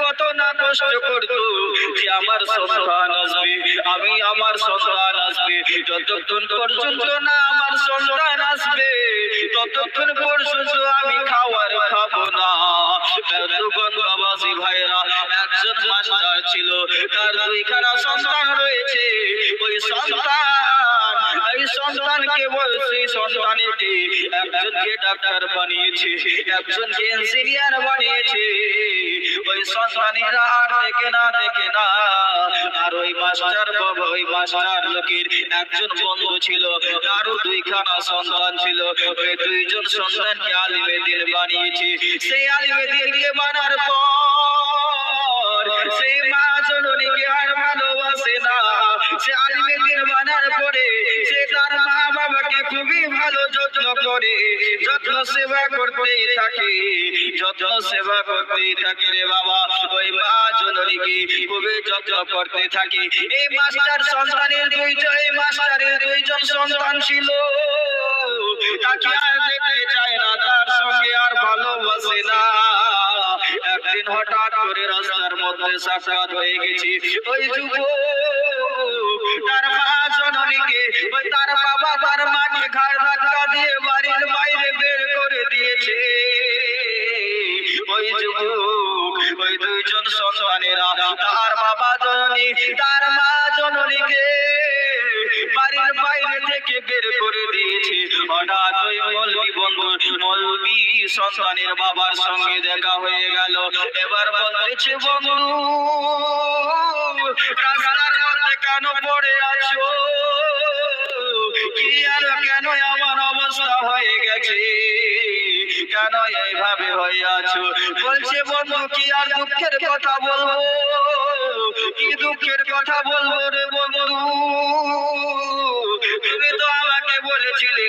কত না কষ্ট করতো? যে আমার সন্তান আসবে? আমি আমার সন্তান আসবে। যতক্ষণ পর্যন্ত না আমার সন্তান আসবে, ততক্ষণ পর্যন্ত আমি খাওয়ার খাব না। বাবাজি ভাইরা একজন মাস্টার ছিল, তার দুইখানা সন্তান রয়েছে। ওই সন্তান, এই সন্তানকে বলছে সন্তানেটি একজনকে ডাক্তার বানিয়েছে, একজনকে ইঞ্জিনিয়ার বানিয়েছে। ওই সন্তানেরা আর দেখে না দেখে না। আর ওই মাস্টার বাবা, ওই মাস্টার লোকের একজন বন্ধু ছিল, তারও দুইখানা সন্তান ছিল। ওই দুইজন সন্তানকে আলিমে দিন বানিয়েছে। সেই আলিমে দিনকে মানার পর সেই মা জননীকে আর ভালোবাসে না। সে আলিমে দিন মানার পরে সে খুবই ভালো যত্ন করে, যত্ন সেবা করতেই থাকে, যত্ন সেবা করতেই থাকে রে বাবা। ওই মা জননীকে খুবই যত্ন করতে থাকে। এই মাস্টার সন্তানের দুইজন, এই মাস্টারের দুইজন সন্তান ছিল। তাকে আর দেখতে চায় না, তার সঙ্গে আর ভালোবাসে না। একদিন হঠাৎ করে রাস্তার মধ্যে সাক্ষাৎ হয়ে গেছে। ওই যুব তার মা জননীকে তার বাবা তার মাকে ঘাড় ধাক্কা দিয়ে বাড়ির বাইরে বের করে দিয়েছে। ওই যুবক, ওই দুইজন সন্তানেরা, তার বাবা জননী, তার মা জননীকে বাড়ির বাইরে থেকে বের করে দিয়েছে। হঠাৎ ওই মলবি বন্ধু, মলবি সন্তানের বাবার সঙ্গে দেখা হয়ে গেল। এবার বলতেছে বন্ধু, রাস্তার কেন পড়ে আছো? কি আর কেন এমন অবস্থা হয়ে গেছে? কেন এইভাবে হয়ে আছো? বলছে, বন্ধু, কি আর দুঃখের কথা বলব? কি দুঃখের কথা বলব রে বন্ধু? তুমি তো আমাকে বলেছিলে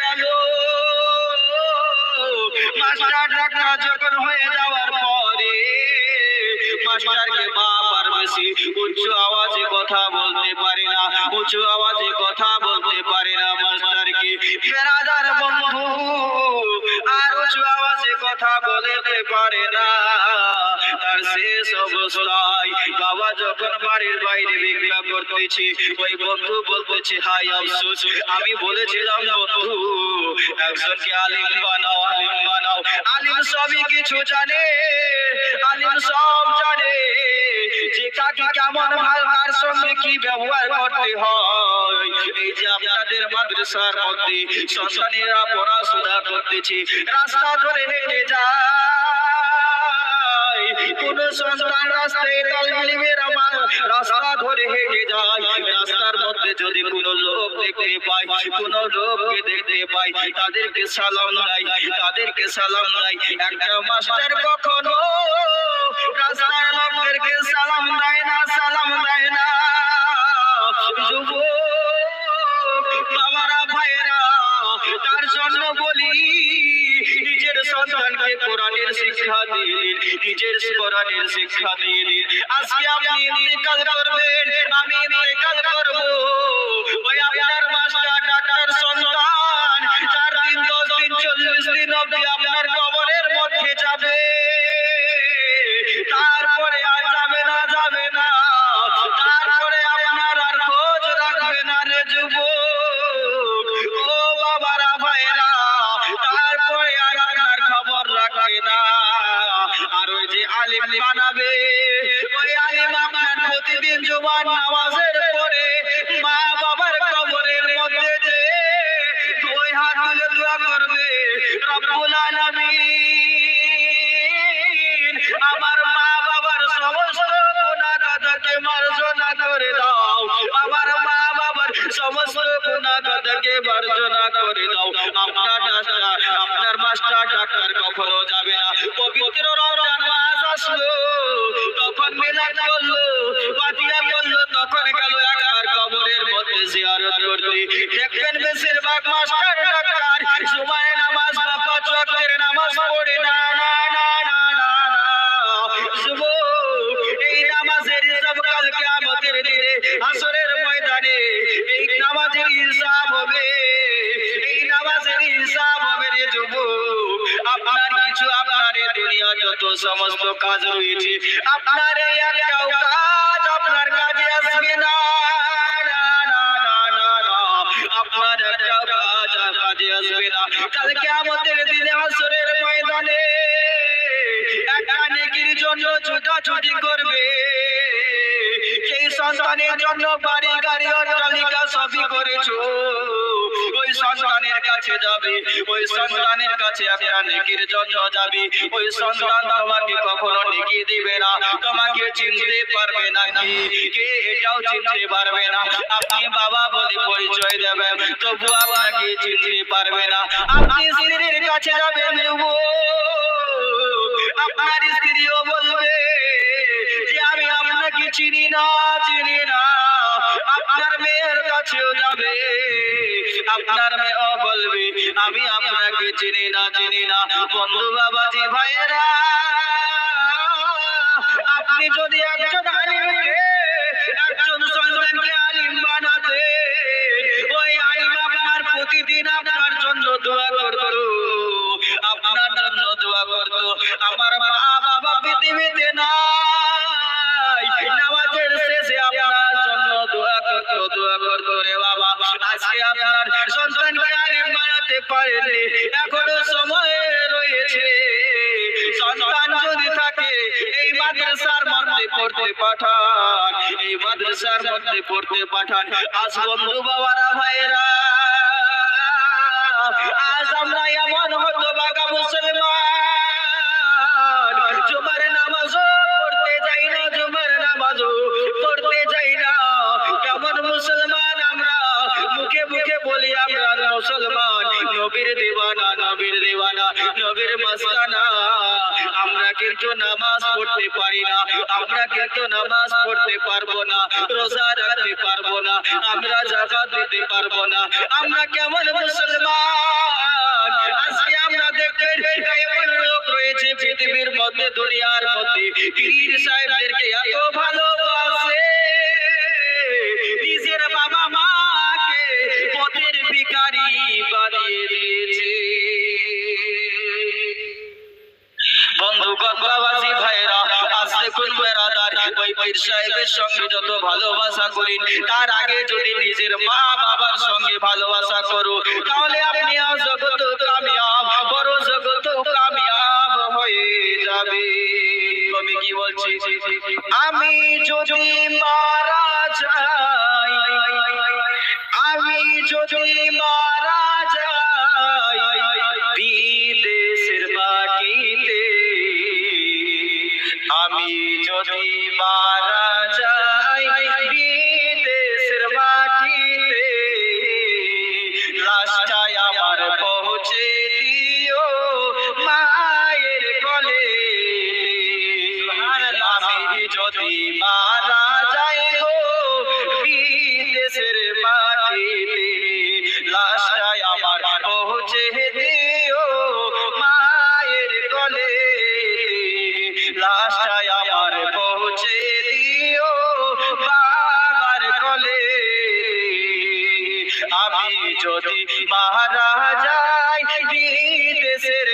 গেল। মাস্টার ডাক্তার যখন হয়ে যাওয়ার পরে মাস্টারকে আর বেশি উচ্চ আওয়াজে কথা বলতে পারে না উঁচু আওয়াজে কথা বলতে পারে না মাস্টারকে। বেরাদার বন্ধু, আর উঁচু আওয়াজে কথা বলতে পারে না। আমি বলেছিলাম একজনকে আলিম বানাও আলিম বানাও। আলিম সবই কিছু জানে, আলিম সব জানে। যে কাকে কেমন ভালো কার সঙ্গে কি ব্যবহার করতে হয়। আপনাদের মাদ্রাসার মধ্যে সন্তানেরা পড়াশোনা করতেছে, রাস্তা ধরে সন্তান রাস্তায় তালমিলিমের আমার রাস্তা ধরে হেঁটে যায়। রাস্তার মধ্যে যদি কোন লোক দেখতে পাই কোন লোককে দেখতে পাই তাদেরকে সালাম নাই তাদেরকে সালাম নাই একটা মাস্টার কখনো রাস্তার লোকদেরকে সালাম দেয় না, সালাম দেয় না। যুবক, বাবারা ভাইরা তার জন্য সন্তানকে কোরআনের শিক্ষা দিন, নিজের কোরআনের শিক্ষা দিন। আজকে আপনি ইন্তেকাল করবেন, আমি ইন্তেকাল করব। এই নামাজের হিসাব হিসাব হবে। রে যুবক। আপনার কিছু আপনার এই সমস্ত কাজ রয়েছে, আপনার কাজ আপনার কাজে আসবে জন্য ছুটাছুটি করবে সেই সন্তানের জন্য বাড়ি গাড়ি অট্টালিকা সবই করেছ? ওই সন্তানের কাছে যাবে, ওই সন্তানের কাছে একটা নেকির জন্য যাবে। ওই সন্তান তোমাকে কখনো নেকি দিবে না, তোমাকে চিনতে পারবে না কি এটাও চিনতে পারবে না। আপনি বাবা বলে পরিচয় দেবেন তবু আপনাকে চিনতে পারবে না। আপনি স্ত্রীর কাছে যাবেন আপনার স্ত্রীও বলবে যে, আমি আপনাকে চিনি না। আপনার মেয়েও বলবে, আমি আপনাকে চিনি না চিনি না। বন্ধু বাবাজি ভাইরা আপনি যদি একজন আলিমকে পড়তে পাঠান, এই মাদ্রাসার মধ্যে পড়তে পাঠান। আজ বন্ধু বাবারা ভাইরা আজ আমরা এমন হতো বাগা মুসলমান। জুমার নামাজও পড়তে যাই না, জুমার নামাজও পড়তে যাই না। কেমন মুসলমান আমরা, মুখে মুখে বলি আমরা মুসলমান। নবীর দেওয়ানা কিন্তু নামাজ পড়তে পারি না। আমরা কিন্তু নামাজ পড়তে পারব না, রোজা রাখতে পারব না, আমরা জাকাত দিতে পারব না। আমরা কেমন মুসলমান? আজকে আমরা লোক রয়েছে পৃথিবীর মধ্যে, দুনিয়ার মধ্যে। পীর সাহেবদেরকে এত ভালোবাসে। নিজের বাবা মাকে পথের ভিখারি বানিয়ে দিয়েছে পীর সাহেবের সঙ্গে যত ভালোবাসা তার আগে যদি নিজের মা বাবার সঙ্গে ভালোবাসা করো, তাহলে আপনি আজ যদি মারা বিদেশের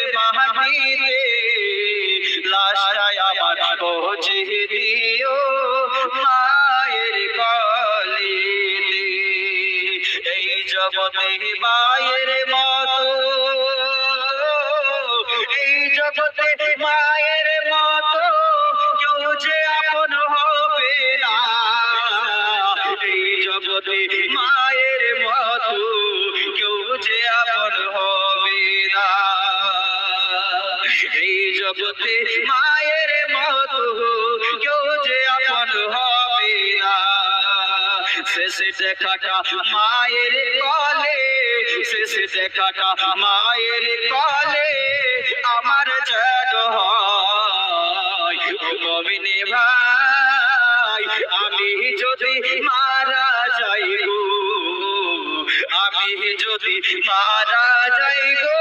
আমার পৌঁছে দিও মায়ের কলিতে এই জগতে মায়ের মতো, এই জগতে মায়ের মতো কেউ যে আপন হবে না। এই জগতে জগতে মায়ের মতো কেউ যে আপন হবে না। শেষে দেখাটা মায়ের কলে, শেষে দেখাটা মায়ের কলে আমার যেন হয়। মমিনে ভাই, আমি যদি মারা যাই গো, আমি যদি মারা যাই গো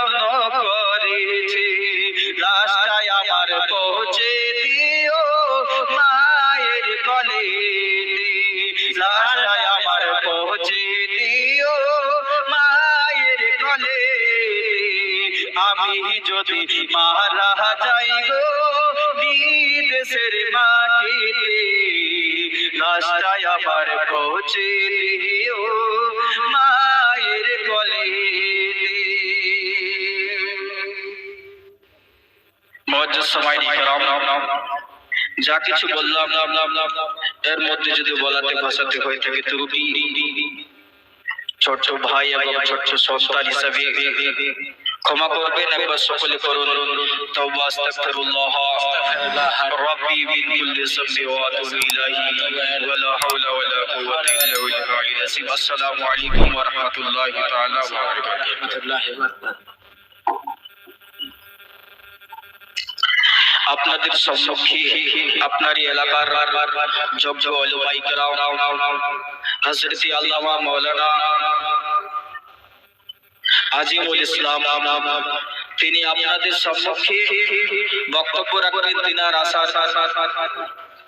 রাস্তায় আমার পৌঁছে দিও মায়ের কলে রাস্তায় আমার পৌঁছে দিও মায়ের কলে আমি যদি মারা যাই গো বিদেশের মাটিতে, রাস্তায় আবার পৌঁছে দিও মজ্জুদ সময় যা কিছু বললাম এর মধ্যে যদি বলাতে ভাষাতে হয়ে থাকে ত্রুটি ছোট ভাই এবং ছোট সন্তান হিসাবে ক্ষমা করবেন একবার সকলে করুন তওবা আস্তাগফিরুল্লাহ রাব্বি মিন কুল্লি যামবি ওয়া আতুবু ইলাইহি ওয়া লা হাওলা ওয়া লা কুওয়াতা ইল্লা বিল্লাহিল আলিয়্যিল আযীম আসসালামু আলাইকুম ওয়া রাহমাতুল্লাহি তাআলা ওয়া বারাকাতুহু আপনাদের সম্মুখে আপনার এলাকার যোগ্য কেরাম হযরত আল্লামা মৌলানা আজিমুল ইসলাম, তিনি আপনাদের সম্মুখে বক্তব্য রাখবেন, তিনার আশার